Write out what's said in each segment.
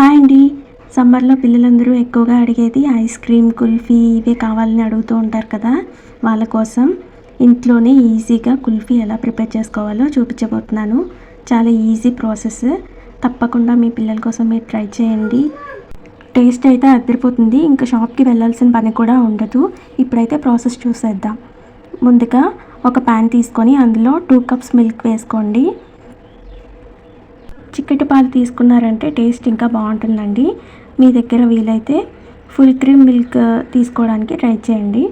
Hi అండి. సమ్మర్లో పిల్లలందరూ ఎక్కువగా అడిగేది ఐస్ క్రీమ్ కుల్ఫీ ఇవే కావాలని అడుగుతూ ఉంటారు కదా. వాళ్ళ కోసం ఇంట్లోనే ఈజీగా కుల్ఫీ ఎలా ప్రిపేర్ చేసుకోవాలో చూపించబోతున్నాను. చాలా ఈజీ ప్రాసెస్. తప్పకుండా మీ పిల్లల కోసం మీరు ట్రై చేయండి. టేస్ట్ అయితే అదిరిపోతుంది. ఇంకా షాప్కి వెళ్ళాల్సిన పని కూడా ఉండదు. ఇప్పుడైతే ప్రాసెస్ చూసేద్దాం. ముందుగా ఒక ప్యాన్ తీసుకొని అందులో టూ కప్స్ మిల్క్ వేసుకోండి. చిక్కటి పాలు తీసుకున్నారంటే టేస్ట్ ఇంకా బాగుంటుందండి. మీ దగ్గర వీలైతే ఫుల్ క్రీమ్ మిల్క్ తీసుకోవడానికి ట్రై చేయండి.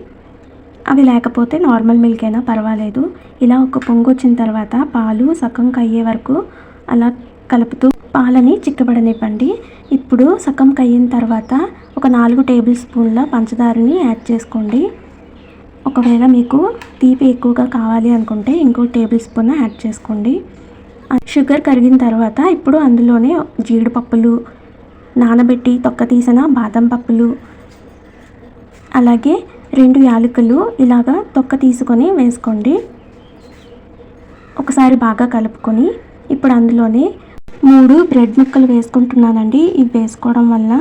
అవి లేకపోతే నార్మల్ మిల్క్ అయినా పర్వాలేదు. ఇలా ఒక పొంగు వచ్చిన తర్వాత పాలు సగం కయ్యే వరకు అలా కలుపుతూ పాలని చిక్కబడనివ్వండి. ఇప్పుడు సగం కయ్యిన తర్వాత ఒక నాలుగు టేబుల్ స్పూన్ల పంచదారని యాడ్ చేసుకోండి. ఒకవేళ మీకు తీపి ఎక్కువగా కావాలి అనుకుంటే ఇంకో టేబుల్ స్పూన్ యాడ్ చేసుకోండి. షుగర్ కరిగిన తర్వాత ఇప్పుడు అందులోనే జీడిపప్పులు నానబెట్టి తొక్క తీసిన బాదం పప్పులు అలాగే రెండు యాలకులు ఇలాగా తొక్క తీసుకొని వేసుకోండి. ఒకసారి బాగా కలుపుకొని ఇప్పుడు అందులోనే మూడు బ్రెడ్ ముక్కలు వేసుకుంటున్నానండి. ఇవి వేసుకోవడం వల్ల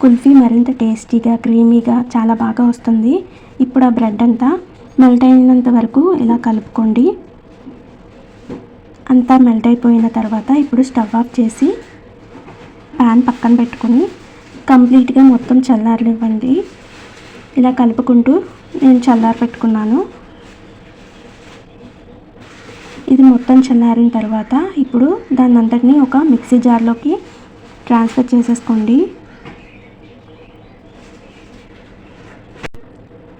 కుల్ఫీ మరింత టేస్టీగా క్రీమీగా చాలా బాగా వస్తుంది. ఇప్పుడు ఆ బ్రెడ్ అంతా మెల్ట్ అయినంత వరకు ఇలా కలుపుకోండి. అంతా మెల్ట్ అయిపోయిన తర్వాత ఇప్పుడు స్టవ్ ఆఫ్ చేసి ప్యాన్ పక్కన పెట్టుకొని కంప్లీట్గా మొత్తం చల్లారనివ్వండి. ఇలా కలుపుకుంటూ నేను చల్లారి పెట్టుకున్నాను. ఇది మొత్తం చల్లారిన తర్వాత ఇప్పుడు దాన్ని అంతటినీ ఒక మిక్సీ జార్లోకి ట్రాన్స్ఫర్ చేసేసుకోండి.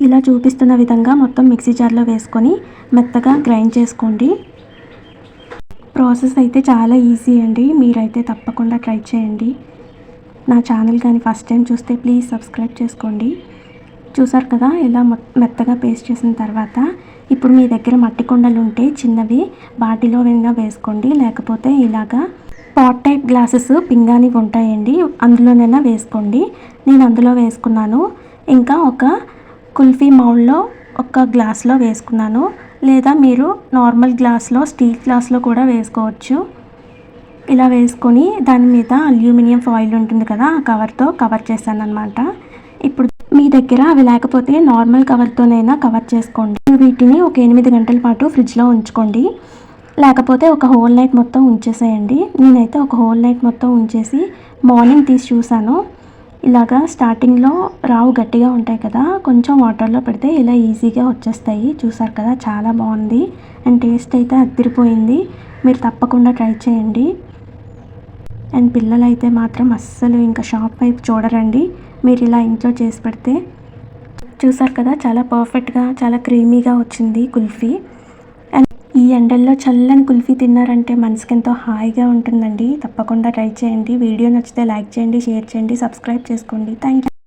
ఇలా చూపిస్తున్న విధంగా మొత్తం మిక్సీ జార్లో వేసుకొని మెత్తగా గ్రైండ్ చేసుకోండి. ప్రాసెస్ అయితే చాలా ఈజీ అండి. మీరైతే తప్పకుండా ట్రై చేయండి. నా ఛానల్ కానీ ఫస్ట్ టైం చూస్తే ప్లీజ్ సబ్స్క్రైబ్ చేసుకోండి. చూసారు కదా ఇలా మెత్తగా పేస్ట్ చేసిన తర్వాత ఇప్పుడు మీ దగ్గర మట్టి కొండలు ఉంటే చిన్నవి వాటిలో విధంగా వేసుకోండి. లేకపోతే ఇలాగా పాట్ టైప్ గ్లాసెస్ పింగాని ఉంటాయండి. అందులోనైనా వేసుకోండి. నేను అందులో వేసుకున్నాను. ఇంకా ఒక కుల్ఫీ మౌల్లో ఒక గ్లాస్లో వేసుకున్నాను. లేదా మీరు నార్మల్ గ్లాస్లో స్టీల్ గ్లాస్లో కూడా వేసుకోవచ్చు. ఇలా వేసుకొని దాని మీద అల్యూమినియం ఫాయిల్ ఉంటుంది కదా ఆ కవర్తో కవర్ చేశాను అనమాట ఇప్పుడు మీ దగ్గర అవి లేకపోతే నార్మల్ కవర్తోనైనా కవర్ చేసుకోండి. వీటిని ఒక ఎనిమిది గంటల పాటు ఫ్రిడ్జ్లో ఉంచుకోండి. లేకపోతే ఒక హోల్ నైట్ మొత్తం ఉంచేసేయండి. నేనైతే ఒక హోల్ నైట్ మొత్తం ఉంచేసి మార్నింగ్ తీసి చూసాను ఇలాగా స్టార్టింగ్లో రావు గట్టిగా ఉంటాయి కదా కొంచెం వాటర్లో పెడితే ఇలా ఈజీగా వచ్చేస్తాయి. చూసారు కదా చాలా బాగుంది. అండ్ టేస్ట్ అయితే అదిరిపోయింది. మీరు తప్పకుండా ట్రై చేయండి. అండ్ పిల్లలైతే మాత్రం అస్సలు ఇంకా షాప్ వైపు చూడరండి. మీరు ఇలా ఇంట్లో చేసి పెడితే. చూసారు కదా చాలా పర్ఫెక్ట్గా చాలా క్రీమీగా వచ్చింది కుల్ఫీ. ఈ ఎండల్లో చల్లని కుల్ఫీ తిన్నారంటే మనసుకి ఎంతో హాయిగా ఉంటుందండి. తప్పకుండా ట్రై చేయండి. వీడియో నచ్చితే లైక్ చేయండి షేర్ చేయండి సబ్స్క్రైబ్ చేసుకోండి. Thank you